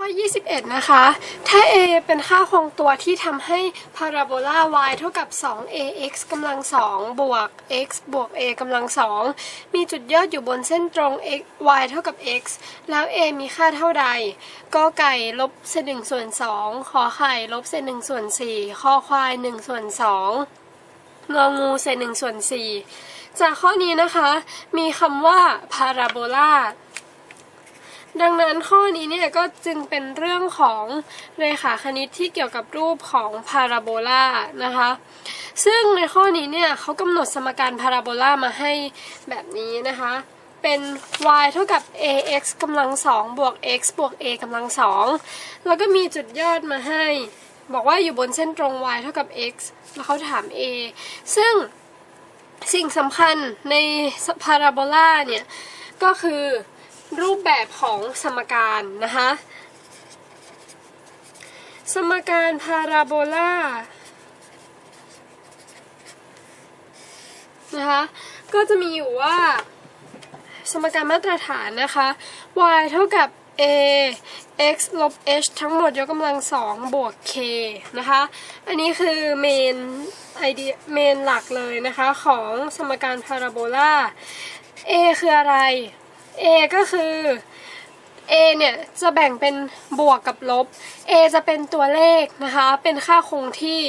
ข้อ 21 นะคะ ถ้า a เป็นค่าคงตัวที่ทำให้พาราโบลา y เท่ากับ 2ax กำลัง 2 บวก x บวก a กำลัง 2 มีจุดยอดอยู่บนเส้นตรง x y เท่ากับ x แล้ว a มีค่าเท่าใดกอไก่ลบเศษ1ส่วน2ขอไข่ลบเศษ1ส่วน4คอควาย1ส่วน2งองูเศษ1ส่วน4จากข้อนี้นะคะ มีคำว่าพาราโบลา ดังนั้นข้อนี้เนี่ยก็จึงเป็นเรื่องของเรขาคณิตที่เกี่ยวกับรูปของพาราโบลานะคะ ซึ่งในข้อนี้เนี่ยเขากำหนดสมการพาราโบลามาให้แบบนี้นะคะ เป็น y เท่ากับ ax กำลังสองบวก x บวก a กำลังสองแล้วก็มีจุดยอดมาให้ บอกว่าอยู่บนเส้นตรง y เท่ากับ x แล้วเขาถาม a ซึ่งสิ่งสำคัญในพาราโบลาเนี่ยก็คือ รูปแบบของสมการนะคะ สมการพาราโบลานะคะ ก็จะมีอยู่ว่า สมการมาตรฐานนะคะ y เท่ากับ a x ลบ h ทั้งหมดยกกำลังสองบวก k นะคะ อันนี้คือเมนไอเดียเมนหลักเลยนะคะ ของสมการพาราโบลา a คืออะไร a ก็คือ a เนี่ย จะแบ่งเป็นบวกกับลบ a จะเป็นตัวเลขนะคะ เป็นค่าคงที่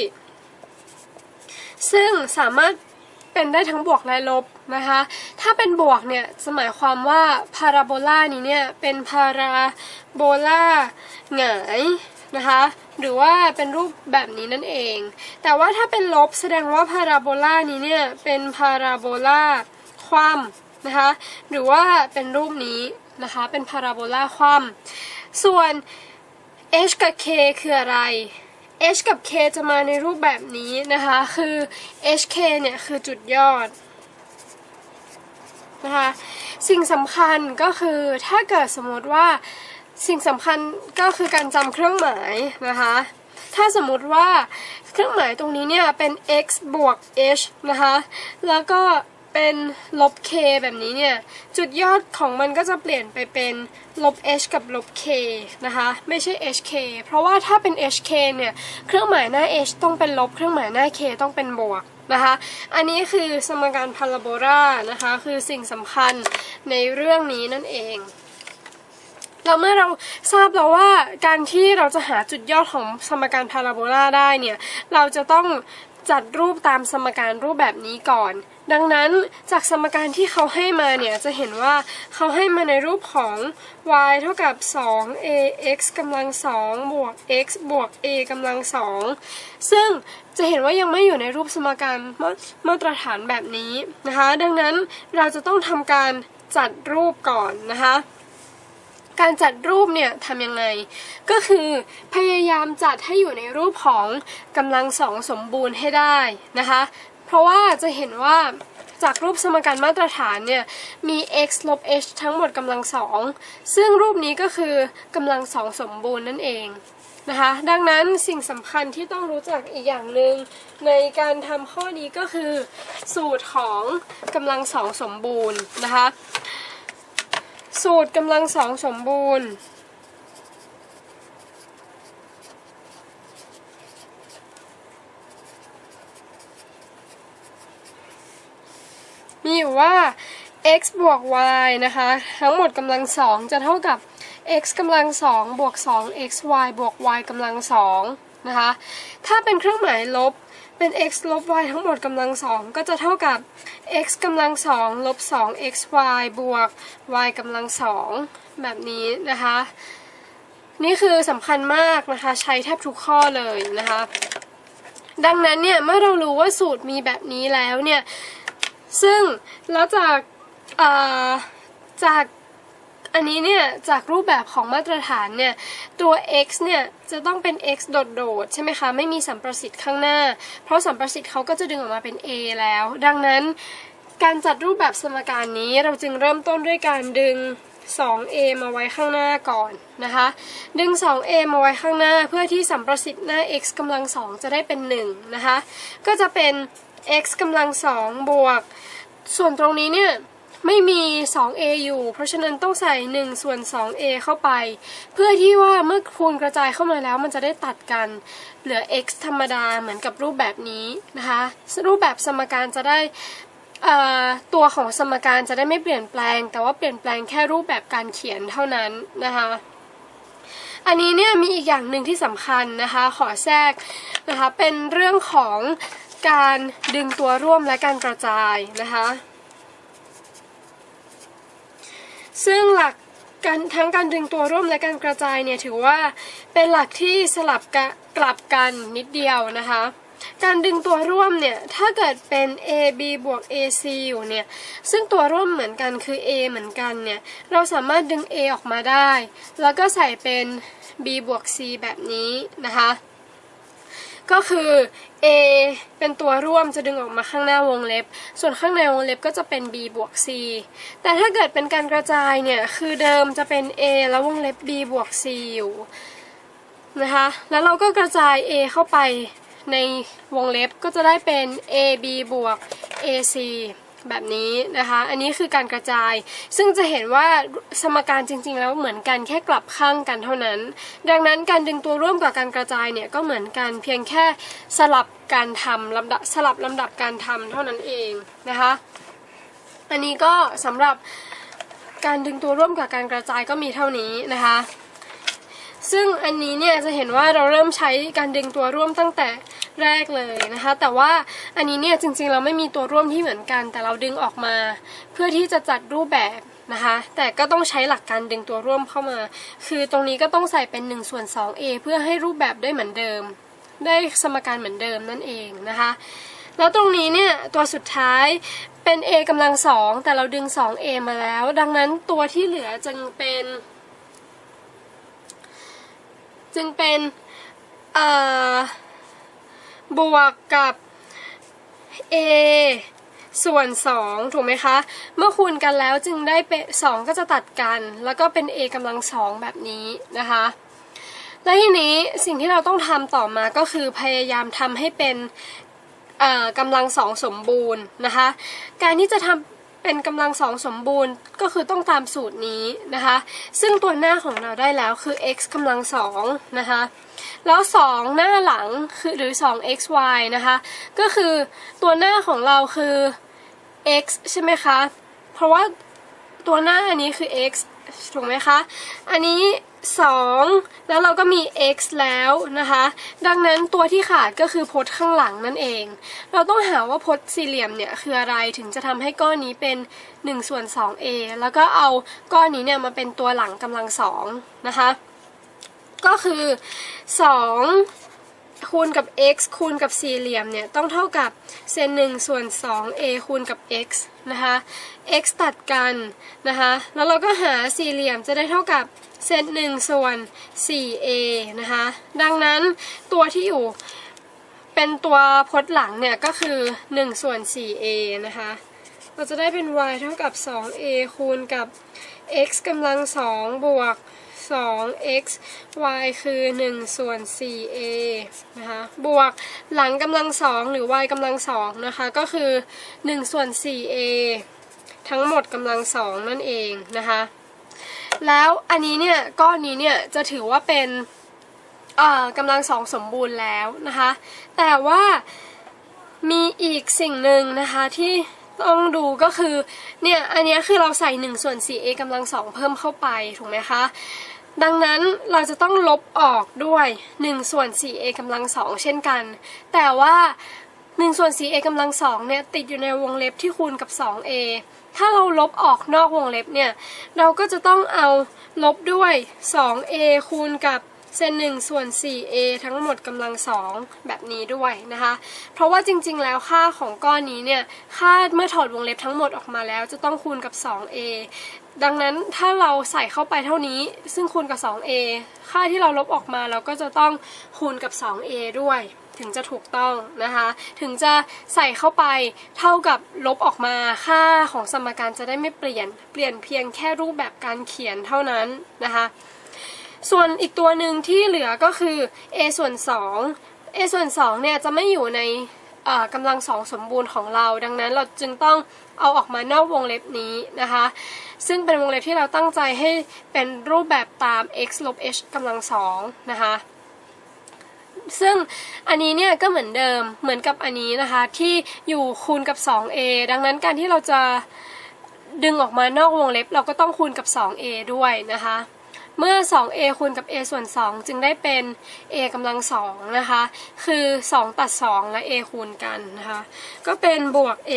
ซึ่งสามารถเป็นได้ทั้งบวกและลบนะคะ ถ้าเป็นบวกเนี่ย จะหมายความว่าพาราโบลานี้เนี่ย เป็นพาราโบลาหงายนะคะ หรือว่าเป็นรูปแบบนี้นั่นเอง แต่ว่าถ้าเป็นลบแสดงว่าพาราโบลานี้เนี่ย เป็นพาราโบลาคว่ำ นะคะหรือว่าเป็นรูปนี้นะคะเป็นพาราโบลาคว่ำส่วน h กับ k คืออะไร h กับ k จะมาในรูปแบบนี้นะคะคือ hk เนี่ยคือจุดยอดนะคะสิ่งสำคัญก็คือถ้าเกิดสมมติว่าสิ่งสำคัญก็คือการจำเครื่องหมายนะคะถ้าสมมติว่าเครื่องหมายตรงนี้เนี่ยเป็น x บวก h นะคะแล้วก็ เป็นลบ k แบบนี้เนี่ย จุดยอดของมันก็จะเปลี่ยนไปเป็นลบ h กับลบ k นะคะ ไม่ใช่ hk เพราะว่าถ้าเป็น hk เนี่ย เครื่องหมายหน้า h ต้องเป็นลบ เครื่องหมายหน้า k ต้องเป็นบวกนะคะ อันนี้คือสมการพาราโบลานะคะ คือสิ่งสำคัญในเรื่องนี้นั่นเองแล้วเมื่อเราทราบแล้วว่าการที่เราจะหาจุดยอดของสมการพาราโบลาได้เนี่ย เราจะต้องจัดรูปตามสมการรูปแบบนี้ก่อน ดังนั้นจากสมการที่เขาให้มาเนี่ย จะเห็นว่าเขาให้มาในรูปของ y เท่ากับ 2ax กำลัง 2 บวก x บวก a กำลัง 2 ซึ่งจะเห็นว่ายังไม่อยู่ในรูปสมการมามาตรฐานแบบนี้นะคะ ดังนั้นเราจะต้องทำการจัดรูปก่อนนะคะการจัดรูปเนี่ยทำยังไง ก็คือพยายามจัดให้อยู่ในรูปของกำลังสองสมบูรณ์ให้ได้นะคะ เพราะว่าจะเห็นว่าจากรูปสมการมาตรฐานเนี่ย มี x ลบ h ทั้งหมดกำลังสอง ซึ่งรูปนี้ก็คือกำลังสองสมบูรณ์นั่นเองนะคะ ดังนั้นสิ่งสำคัญที่ต้องรู้จักอีกอย่างหนึ่งในการทำข้อนี้ก็คือ สูตรของกำลังสองสมบูรณ์นะคะ สูตรกำลังสองสมบูรณ์ มีอยู่ว่า x บวก y นะคะ ทั้งหมดกำลังสองจะเท่ากับ x กำลังสองบวก2 x y บวก y กำลังสองนะคะ ถ้าเป็นเครื่องหมายลบเป็น x ลบ y ทั้งหมดกำลังสองก็จะเท่ากับ x กำลังสองลบ2 x y บวก y กำลังสองแบบนี้นะคะ นี่คือสำคัญมากนะคะ ใช้แทบทุกข้อเลยนะคะ ดังนั้นเนี่ยเมื่อเรารู้ว่าสูตรมีแบบนี้แล้วเนี่ย ซึ่งแล้วจากาจากอันนี้เนี่ยจากรูปแบบของมาตรฐานเนี่ยตัว x เนี่ยจะต้องเป็น x โดดๆใช่ไหมคะไม่มีสัมประสิทธิ์ข้างหน้า เพราะสัมประสิทธิ์เขาก็จะดึงออกมาเป็น a แล้ว ดังนั้นการจัดรูปแบบสมการนี้เราจึงเริ่มต้นด้วยการดึง 2a มาไว้ข้างหน้าก่อนนะคะ ดึง 2a มาไว้ข้างหน้าเพื่อที่สัมประสิทธิ์หน้า x กำลังสองจะได้เป็น1นะคะก็จะเป็น x กำลังสองบวก ส่วนตรงนี้เนี่ยไม่มี 2a อยู่ เพราะฉะนั้นต้องใส่ 1 ส่วน 2a เข้าไป เพื่อที่ว่าเมื่อคูณกระจายเข้ามาแล้วมันจะได้ตัดกัน เหลือ x ธรรมดาเหมือนกับรูปแบบนี้นะคะ รูปแบบสมการจะได้ตัวของสมการจะได้ไม่เปลี่ยนแปลง แต่ว่าเปลี่ยนแปลงแค่รูปแบบการเขียนเท่านั้นนะคะอันนี้เนี่ยมีอีกอย่างหนึ่งที่สำคัญนะคะ ขอแทรกนะคะเป็นเรื่องของ การดึงตัวร่วมและการกระจายนะคะ ซึ่งหลักการทั้งการดึงตัวร่วมและการกระจายเนี่ยถือว่าเป็นหลักที่สลับกกลับกันนิดเดียวนะคะ การดึงตัวร่วมเนี่ยถ้าเกิดเป็น a b บวก a c อยู่เนี่ยซึ่งตัวร่วมเหมือนกันคือ a เหมือนกันเนี่ยเราสามารถดึง a ออกมาได้ แล้วก็ใส่เป็น b บวก c แบบนี้นะคะ ก็คือ a เป็นตัวร่วมจะดึงออกมาข้างหน้าวงเล็บ ส่วนข้างในวงเล็บก็จะเป็น b บวก c แต่ถ้าเกิดเป็นการกระจายเนี่ย คือเดิมจะเป็น a แล้ววงเล็บ b บวก c อยู่นะคะ แล้วเราก็กระจาย a เข้าไปในวงเล็บก็จะได้เป็น a b บวก a c แบบนี้นะคะ อันนี้คือการกระจาย ซึ่งจะเห็นว่าสมการจริง ๆ แล้วเหมือนกันแค่กลับข้างกันเท่านั้น ดังนั้นการดึงตัวร่วมกับการกระจายเนี่ยก็เหมือนกันเพียงแค่สลับการทำลำดับสลับลำดับการทำเท่านั้นเองนะคะ อันนี้ก็สำหรับการดึงตัวร่วมกับการกระจายก็มีเท่านี้นะคะ ซึ่งอันนี้เนี่ยจะเห็นว่าเราเริ่มใช้การดึงตัวร่วมตั้งแต่แรกเลยนะคะ แต่ว่าอันนี้เนี่ยจริงๆเราไม่มีตัวร่วมที่เหมือนกัน แต่เราดึงออกมา เพื่อที่จะจัดรูปแบบนะคะ แต่ก็ต้องใช้หลักการดึงตัวร่วมเข้ามา คือตรงนี้ก็ต้องใส่เป็น1ส่วน 2a เพื่อให้รูปแบบได้เหมือนเดิม ได้สมการเหมือนเดิมนั่นเองนะคะแล้วตรงนี้เนี่ยตัวสุดท้ายเป็น a กำลังสองแต่เราดึง 2a มาแล้ว ดังนั้นตัวที่เหลือจึงเป็น จึงเป็นบวกกับ a ส่วน 2 ถูกไหมคะ เมื่อคูณกันแล้วจึงได้เป็น2ก็จะตัดกัน แล้วก็เป็น a กำลังสองแบบนี้นะคะ และทีนี้สิ่งที่เราต้องทำต่อมาก็คือพยายามทำให้เป็นกำลังสองสมบูรณ์นะคะ การที่จะทำ เป็นกำลังสองสมบูรณ์ก็คือต้องตามสูตรนี้นะคะ ซึ่งตัวหน้าของเราได้แล้วคือ x กำลังสองนะคะ แล้ว 2 หน้าหลังคือหรือ 2 xy นะคะ ก็คือตัวหน้าของเราคือ x ใช่ไหมคะ เพราะว่าตัวหน้าอันนี้คือ x ถูกไหมคะ อันนี้ 2 แล้วเราก็มี x แล้วนะคะ ดังนั้นตัวที่ขาดก็คือพจน์ข้างหลังนั่นเอง เราต้องหาว่าพจน์สี่เหลี่ยมเนี่ยคืออะไรถึงจะทำให้ก้อนนี้เป็น1ส่วน 2a แล้วก็เอาก้อนนี้เนี่ยมาเป็นตัวหลังกำลังสองนะคะ ก็คือ 2 คูณกับ x คูณกับสี่เหลี่ยมเนี่ยต้องเท่ากับเซนหนึ่งส่วน 2a คูณกับ x นะคะ x ตัดกันนะคะแล้วเราก็หาสี่เหลี่ยมจะได้เท่ากับเซนหนึ่งส่วน 4a นะคะดังนั้นตัวที่อยู่เป็นตัวพจน์หลังเนี่ยก็คือ 1 ส่วน 4a นะคะเราจะได้เป็น y เท่ากับ 2a คูณกับ x กำลัง 2 บวก 2x y คือ 1 ส่วน 4a นะคะบวกหลังกำลังสองหรือ y กำลังสองนะคะ ก็คือ 1 ส่วน 4a ทั้งหมดกำลังสองนั่นเองนะคะ แล้วอันนี้เนี่ย ก้อนนี้เนี่ย จะถือว่าเป็นอ่ากำลังสองสมบูรณ์แล้วนะคะ แต่ว่ามีอีกสิ่งหนึ่งนะคะที่ต้องดูก็คือเนี่ยอันนี้คือเราใส่1ส่วน 4a กำลังสองเพิ่มเข้าไปถูกไหมคะ ดังนั้นเราจะต้องลบออกด้วย1ส่วน 4a กำลังสองเช่นกัน แต่ว่า1ส่วน 4a กำลังสองเนี่ยติดอยู่ในวงเล็บที่คูณกับ 2a ถ้าเราลบออกนอกวงเล็บเนี่ย เราก็จะต้องเอาลบด้วย 2a คูณกับ เซนหนึ่งส่วน 4a ทั้งหมดกำลังสองแบบนี้ด้วยนะคะ เพราะว่าจริงๆ แล้วค่าของก้อนนี้เนี่ย ค่าเมื่อถอดวงเล็บทั้งหมดออกมาแล้วจะต้องคูณกับ 2a ดังนั้นถ้าเราใส่เข้าไปเท่านี้ ซึ่งคูณกับ 2a ค่าที่เราลบออกมาเราก็จะต้องคูณกับ 2a ด้วย ถึงจะถูกต้องนะคะ ถึงจะใส่เข้าไปเท่ากับลบออกมาค่าของสมการจะได้ไม่เปลี่ยน เปลี่ยนเพียงแค่รูปแบบการเขียนเท่านั้นนะคะ ส่วนอีกตัวหนึ่งที่เหลือก็คือ a ส่วน2 a ส่วน2เนี่ยจะไม่อยู่ในกำลังสองสมบูรณ์ของเรา ดังนั้นเราจึงต้องเอาออกมานอกวงเล็บนี้นะคะ ซึ่งเป็นวงเล็บที่เราตั้งใจให้เป็นรูปแบบตาม x ลบ h กำลังสองนะคะ ซึ่งอันนี้เนี่ยก็เหมือนเดิมเหมือนกับอันนี้นะคะ ที่อยู่คูณกับ 2a ดังนั้นการที่เราจะดึงออกมานอกวงเล็บ เราก็ต้องคูณกับ 2a ด้วยนะคะ เมื่อ 2a คูณกับ a ส่วน 2 จึงได้เป็น a กำลัง2นะคะ คือ 2 ตัด 2 และ a คูณกันนะคะ ก็เป็นบวก a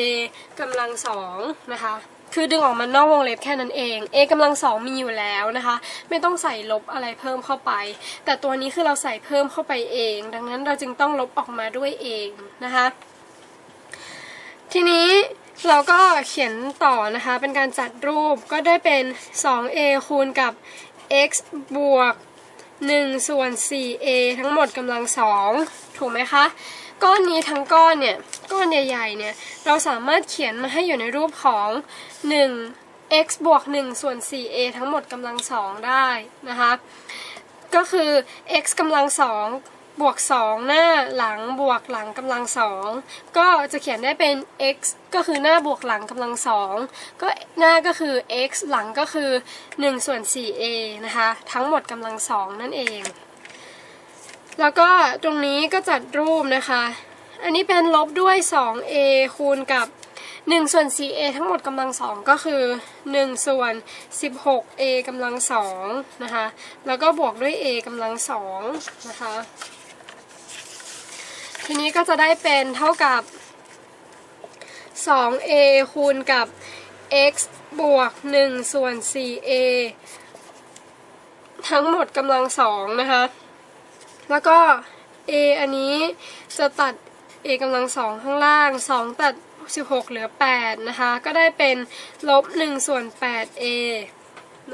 กำลัง2นะคะ คือดึงออกมานอกวงเล็บแค่นั้นเอง a กำลัง2มีอยู่แล้วนะคะ ไม่ต้องใส่ลบอะไรเพิ่มเข้าไป แต่ตัวนี้คือเราใส่เพิ่มเข้าไปเอง ดังนั้นเราจึงต้องลบออกมาด้วยเองนะคะ ทีนี้เราก็เขียนต่อนะคะ เป็นการจัดรูปก็ได้เป็น 2a คูณกับ x บวก 1 ส่วน 4a ทั้งหมดกำลังสองถูกไหมคะ ก้อนนี้ทั้งก้อนเนี่ย ก้อนใหญ่ๆเนี่ย เราสามารถเขียนมาให้อยู่ในรูปของ 1 x บวก 1 ส่วน 4a ทั้งหมดกำลังสองได้นะคะ ก็คือ x กำลังสอง บวก 2 หน้าหลังบวกหลังกำลังสองก็จะเขียนได้เป็น x ก็คือหน้าบวกหลังกำลังสองก็หน้าก็คือ x หลังก็คือ1ส่วน 4a นะคะทั้งหมดกำลังสองนั่นเอง แล้วก็ตรงนี้ก็จัดรูปนะคะ อันนี้เป็นลบด้วย 2a คูณกับ1ส่วน 4a ทั้งหมดกำลังสองก็คือ 1 ส่วน 16a กำลังสองนะคะ แล้วก็บวกด้วย a กำลังสองนะคะ ทีนี้ก็จะได้เป็นเท่ากับ 2a คูณกับ x บวก 1 ส่วน 4a ทั้งหมดกำลังสองนะคะ แล้วก็ a อันนี้จะตัด a กำลังสองข้างล่าง 2 ตัด 16 เหลือ 8 นะคะ ก็ได้เป็นลบ 1 ส่วน 8a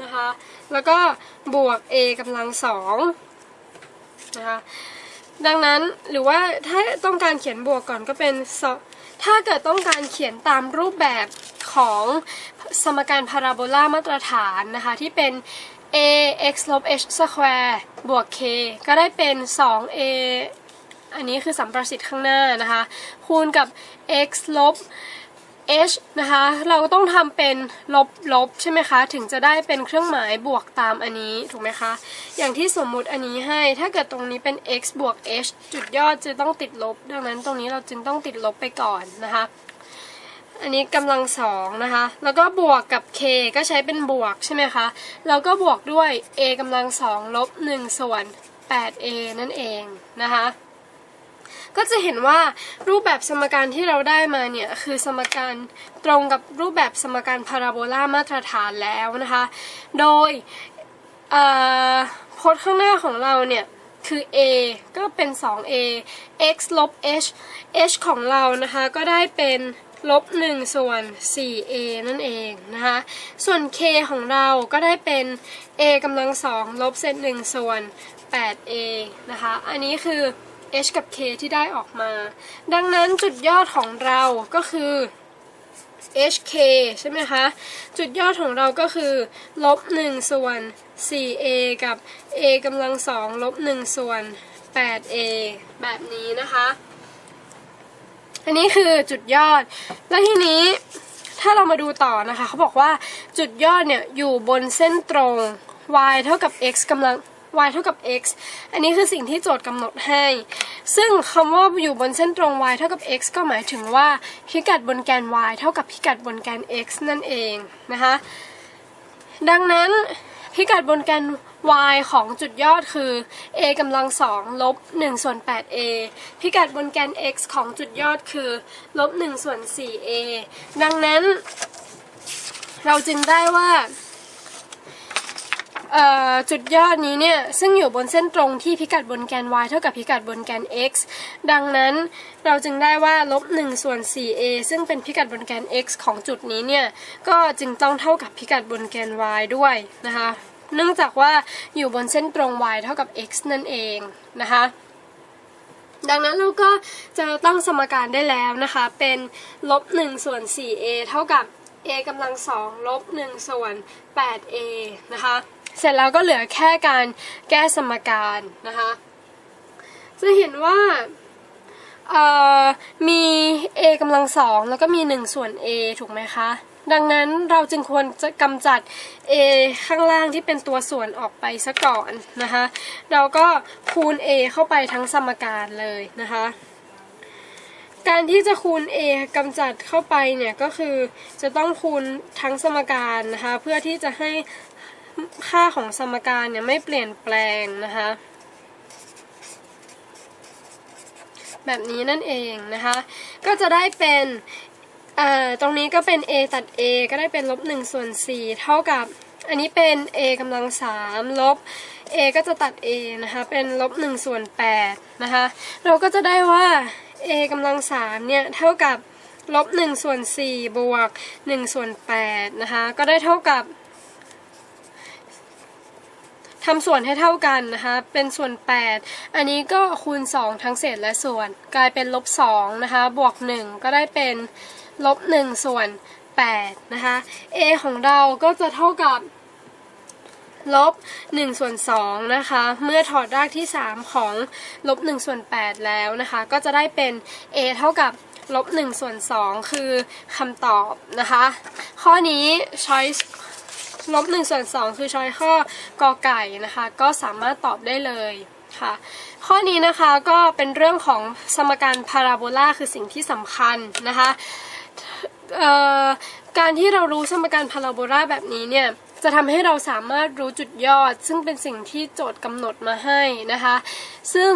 นะคะ แล้วก็บวก a กำลังสองนะคะ ดังนั้นหรือว่าถ้าต้องการเขียนบวกก่อนก็เป็นสถ้าเกิดต้องการเขียนตามรูปแบบของสมการพาราโบลามาตรฐานนะคะที่เป็น a x ลบ h square บวก k ก็ได้เป็น 2a อันนี้คือสัมประสิทธิ์ข้างหน้านะคะ คูณกับ x ลบ h นะคะ เราก็ต้องทำเป็นลบลบใช่ไหมคะ ถึงจะได้เป็นเครื่องหมายบวกตามอันนี้ ถูกไหมคะ อย่างที่สมมุติอันนี้ให้ ถ้าเกิดตรงนี้เป็น x บวก h จุดยอดจะต้องติดลบ ดังนั้นตรงนี้เราจึงต้องติดลบไปก่อนนะคะ อันนี้กำลังสองนะคะ แล้วก็บวกกับ k ก็ใช้เป็นบวกใช่ไหมคะเราก็บวกด้วย a กำลังสองลบ1ส่วน 8a นั่นเองนะคะ ก็จะเห็นว่ารูปแบบสมการที่เราได้มาเนี่ยคือสมการตรงกับรูปแบบสมการพาราโบลามาตรฐานแล้วนะคะ โดยพจน์ข้างหน้าของเราเนี่ยคือ a ก็เป็น 2a x ลบ h h ของเรานะคะก็ได้เป็นลบ1ส่วน 4a นั่นเองนะคะ ส่วน k ของเราก็ได้เป็น a กำลังสองลบเศษ1ส่วน 8a นะคะ อันนี้คือ h กับ k ที่ได้ออกมา ดังนั้นจุดยอดของเราก็คือ hk ใช่ไหมคะ จุดยอดของเราก็คือลบ1ส่วน 4a กับ a กำลังสองลบ1ส่วน 8a แบบนี้นะคะ อันนี้คือจุดยอด แล้วทีนี้ถ้าเรามาดูต่อนะคะ เขาบอกว่าจุดยอดเนี่ยอยู่บนเส้นตรง y เท่ากับ x กำลัง y เท่ากับ x อันนี้คือสิ่งที่โจทย์กำหนดให้ ซึ่งคำว่าอยู่บนเส้นตรง y เท่ากับ x ก็หมายถึงว่าพิกัดบนแกน y เท่ากับพิกัดบนแกน x นั่นเองนะคะ ดังนั้นพิกัดบนแกน y ของจุดยอดคือ a กำลังสองลบ1ส่วน 8a พิกัดบนแกน x ของจุดยอดคือลบ1ส่วน 4a ดังนั้น เราจึงได้ว่า จุดยอดนี้เนี่ย ซึ่งอยู่บนเส้นตรงที่พิกัดบนแกน y เท่ากับพิกัดบนแกน x ดังนั้นเราจึงได้ว่าลบ1ส่วน 4a ซึ่งเป็นพิกัดบนแกน x ของจุดนี้เนี่ย ก็จึงต้องเท่ากับพิกัดบนแกน y ด้วยนะคะ เนื่องจากว่าอยู่บนเส้นตรง y เท่ากับ x นั่นเองนะคะดังนั้นเราก็จะตั้งสมการได้แล้วนะคะ เป็นลบ1ส่วน 4a เท่ากับ a กำลังสองลบ1ส่วน 8a นะคะ เสร็จแล้วก็เหลือแค่การแก้สมการนะคะ จะเห็นว่ามี a กำลังสองแล้วก็มี 1 ส่วน a ถูกไหมคะ ดังนั้นเราจึงควรจะกำจัด a ข้างล่างที่เป็นตัวส่วนออกไปซะก่อนนะคะ เราก็คูณ a เข้าไปทั้งสมการเลยนะคะ การที่จะคูณ a กำจัดเข้าไปเนี่ยก็คือจะต้องคูณทั้งสมการนะคะ เพื่อที่จะให้ ค่าของสมการเนี่ยไม่เปลี่ยนแปลงนะคะ แบบนี้นั่นเองนะคะ ก็จะได้เป็นตรงนี้ก็เป็น a ตัด a ก็ได้เป็นลบ1ส่วน4เท่ากับ อันนี้เป็น a กำลัง3ลบ a ก็จะตัด a นะคะ เป็นลบ1ส่วน8นะคะ เราก็จะได้ว่า a กำลัง3เนี่ย เท่ากับลบ1ส่วน4บวก1ส่วน8นะคะ ก็ได้เท่ากับ ทำส่วนให้เท่ากันนะคะ เป็นส่วน 8 อันนี้ก็คูณ 2 ทั้งเศษและส่วน กลายเป็นลบ2นะคะ บวก 1 ก็ได้เป็นลบ 1 ส่วน 8 นะคะ a ของเราก็จะเท่ากับลบ1ส่วน2นะคะ เมื่อถอดรากที่ 3 ของลบ1ส่วน8 แล้วนะคะ ก็จะได้เป็น a เท่ากับลบ1ส่วน2คือคำตอบนะคะ ข้อนี้ choice ลบ1ส่วน2คือช้อยข้อกอไก่นะคะ ก็สามารถตอบได้เลยค่ะ ข้อนี้นะคะก็เป็นเรื่องของสมการพาราโบลาคือสิ่งที่สำคัญนะคะการที่เรารู้สมการพาราโบลาแบบนี้เนี่ยจะทำให้เราสามารถรู้จุดยอด ซึ่งเป็นสิ่งที่โจทย์กำหนดมาให้นะคะ ซึ่ง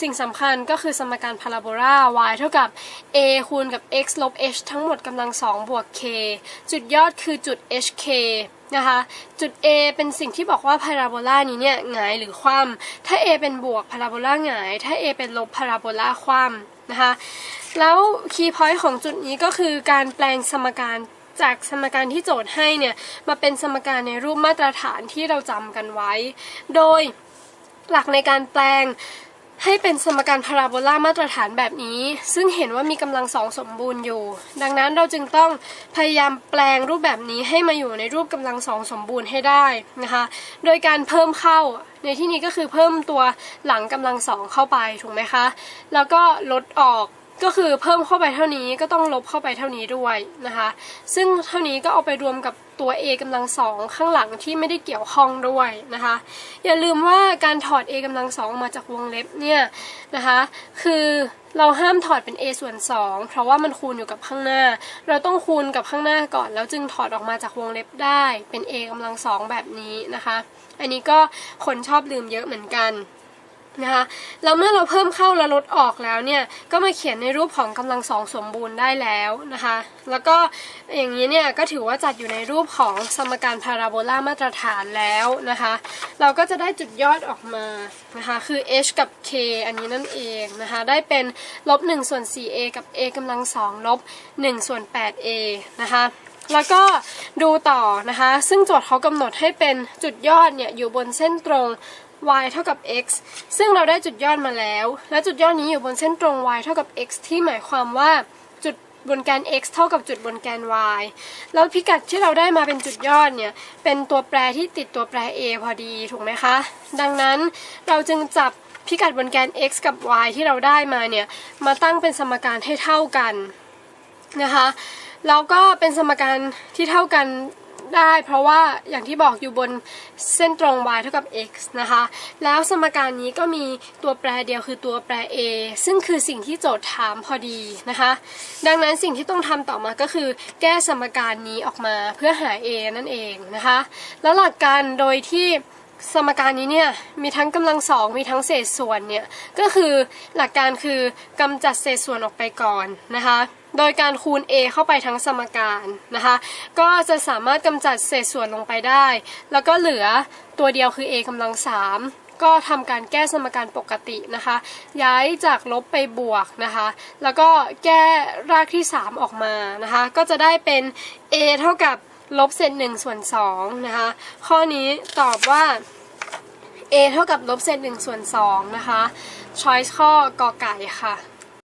สิ่งสำคัญก็คือสมการพาราโบลา y เท่ากับ a คูณกับ x ลบ h ทั้งหมดกำลัง 2 บวก k จุดยอดคือจุด hk นะคะ จุด a เป็นสิ่งที่บอกว่าพาราโบลานี้เนี่ยหงายหรือคว่ำถ้า a เป็นบวกพาราโบลาหงาย ถ้า a เป็นลบพาราโบลาคว่ำนะคะ แล้วคีย์พอยต์ของจุดนี้ก็คือการแปลงสมการจากสมการที่โจทย์ให้เนี่ย มาเป็นสมการในรูปมาตรฐานที่เราจำกันไว้ โดยหลักในการแปลง ให้เป็นสมการพาราโบลามาตรฐานแบบนี้ ซึ่งเห็นว่ามีกำลังสองสมบูรณ์อยู่ ดังนั้นเราจึงต้องพยายามแปลงรูปแบบนี้ให้มาอยู่ในรูปกำลังสองสมบูรณ์ให้ได้นะคะ โดยการเพิ่มเข้า ในที่นี้ก็คือเพิ่มตัวหลังกำลังสองเข้าไปถูกไหมคะ แล้วก็ลดออกก็คือเพิ่มเข้าไปเท่านี้ก็ต้องลบเข้าไปเท่านี้ด้วยนะคะ ซึ่งเท่านี้ก็เอาไปรวมกับ ตัว a กำลังสองข้างหลังที่ไม่ได้เกี่ยวข้องด้วยนะคะ อย่าลืมว่าการถอด a กำลังสองมาจากวงเล็บเนี่ยนะคะคือเราห้ามถอดเป็น a ส่วน 2 เพราะว่ามันคูณอยู่กับข้างหน้า เราต้องคูณกับข้างหน้าก่อนแล้วจึงถอดออกมาจากวงเล็บได้เป็น a กำลังสองแบบนี้นะคะ อันนี้ก็คนชอบลืมเยอะเหมือนกัน นะคะแล้วเมื่อเราเพิ่มเข้าและลดออกแล้วเนี่ยก็มาเขียนในรูปของกำลังสองสมบูรณ์ได้แล้วนะคะแล้วก็อย่างนี้เนี่ยก็ถือว่าจัดอยู่ในรูปของสมการพาราโบลามาตรฐานแล้วนะคะเราก็จะได้จุดยอดออกมานะคะคือ h กับ k อันนี้นั่นเองนะคะได้เป็นลบ1ส่วน 4a กับ a กำลังสองลบ1ส่วน 8a นะคะแล้วก็ดูต่อนะคะ ซึ่งโจทย์เขากำหนดให้เป็นจุดยอดเนี่ยอยู่บนเส้นตรง y เท่ากับ x ซึ่งเราได้จุดยอดมาแล้ว และจุดยอดนี้อยู่บนเส้นตรง y เท่ากับ x ที่หมายความว่าจุดบนแกน x เท่ากับจุดบนแกน y แล้วพิกัดที่เราได้มาเป็นจุดยอดเนี่ย เป็นตัวแปรที่ติดตัวแปร a พอดีถูกไหมคะ ดังนั้นเราจึงจับพิกัดบนแกน x กับ y ที่เราได้มาเนี่ย มาตั้งเป็นสมการให้เท่ากันนะคะ แล้วก็เป็นสมการที่เท่ากัน ได้ เพราะว่าอย่างที่บอกอยู่บนเส้นตรง y เท่ากับ x นะคะ แล้วสมการนี้ก็มีตัวแปรเดียวคือตัวแปร a ซึ่งคือสิ่งที่โจทย์ถามพอดีนะคะ ดังนั้นสิ่งที่ต้องทำต่อมาก็คือ แก้สมการนี้ออกมาเพื่อหา a นั่นเองนะคะ แล้วหลักการโดยที่สมการนี้เนี่ยมีทั้งกำลังสองมีทั้งเศษส่วนเนี่ยก็คือหลักการคือกำจัดเศษส่วนออกไปก่อนนะคะ โดยการคูณ a เข้าไปทั้งสมการนะคะ ก็จะสามารถกำจัดเศษส่วนลงไปได้ แล้วก็เหลือตัวเดียวคือ a กำลังสามก็ทำการแก้สมการปกตินะคะ ย้ายจากลบไปบวกนะคะ แล้วก็แก้รากที่ 3 ออกมานะคะ ก็จะได้เป็น a เท่ากับลบเศษหนึ่งส่วนสองนะคะ ข้อนี้ตอบว่า a เท่ากับลบเศษหนึ่งส่วนสองนะคะ choice ข้อกอไก่ค่ะ